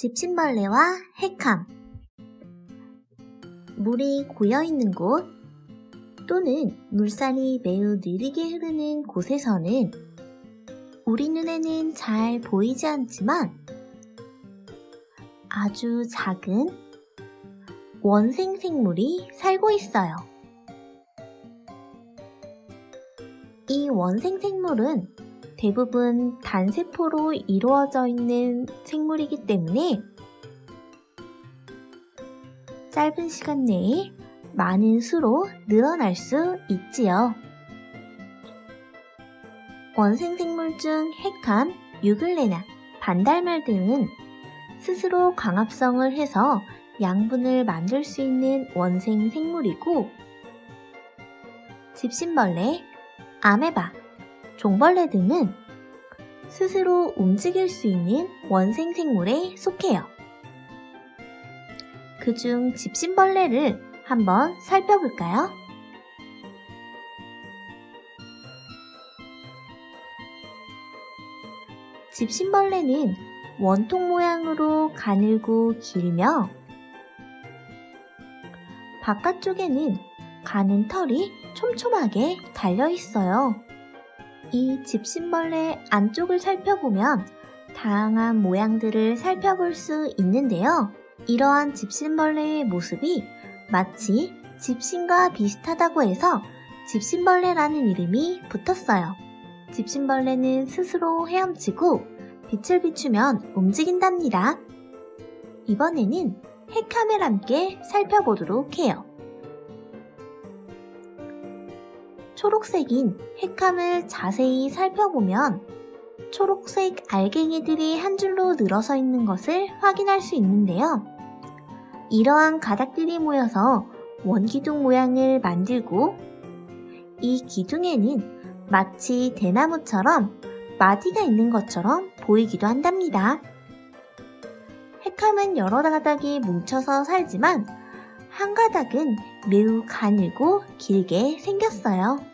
집신벌레와 핵함 물이 고여있는 곳 또는 물살이 매우 느리게 흐르는 곳에서는 우리 눈에는 잘 보이지 않지만 아주 작은 원생 생물이 살고 있어요. 이 원생 생물은 대부분 단세포로 이루어져 있는 생물이기 때문에 짧은 시간 내에 많은 수로 늘어날 수 있지요. 원생 생물 중 핵함, 유글레나, 반달말 등은 스스로 광합성을 해서 양분을 만들 수 있는 원생 생물이고 집신벌레, 아메바, 종벌레 등은 스스로 움직일 수 있는 원생 생물에 속해요. 그중 집신벌레를 한번 살펴볼까요? 집신벌레는 원통 모양으로 가늘고 길며 바깥쪽에는 가는 털이 촘촘하게 달려 있어요. 이 집신벌레 안쪽을 살펴보면 다양한 모양들을 살펴볼 수 있는데요. 이러한 집신벌레의 모습이 마치 집신과 비슷하다고 해서 집신벌레라는 이름이 붙었어요. 집신벌레는 스스로 헤엄치고 빛을 비추면 움직인답니다. 이번에는 핵함을 함께 살펴보도록 해요. 초록색인 핵함을 자세히 살펴보면 초록색 알갱이들이 한 줄로 늘어서 있는 것을 확인할 수 있는데요. 이러한 가닥들이 모여서 원기둥 모양을 만들고 이 기둥에는 마치 대나무처럼 마디가 있는 것처럼 보이기도 한답니다. 핵함은 여러 가닥이 뭉쳐서 살지만 한 가닥은 매우 가늘고 길게 생겼어요.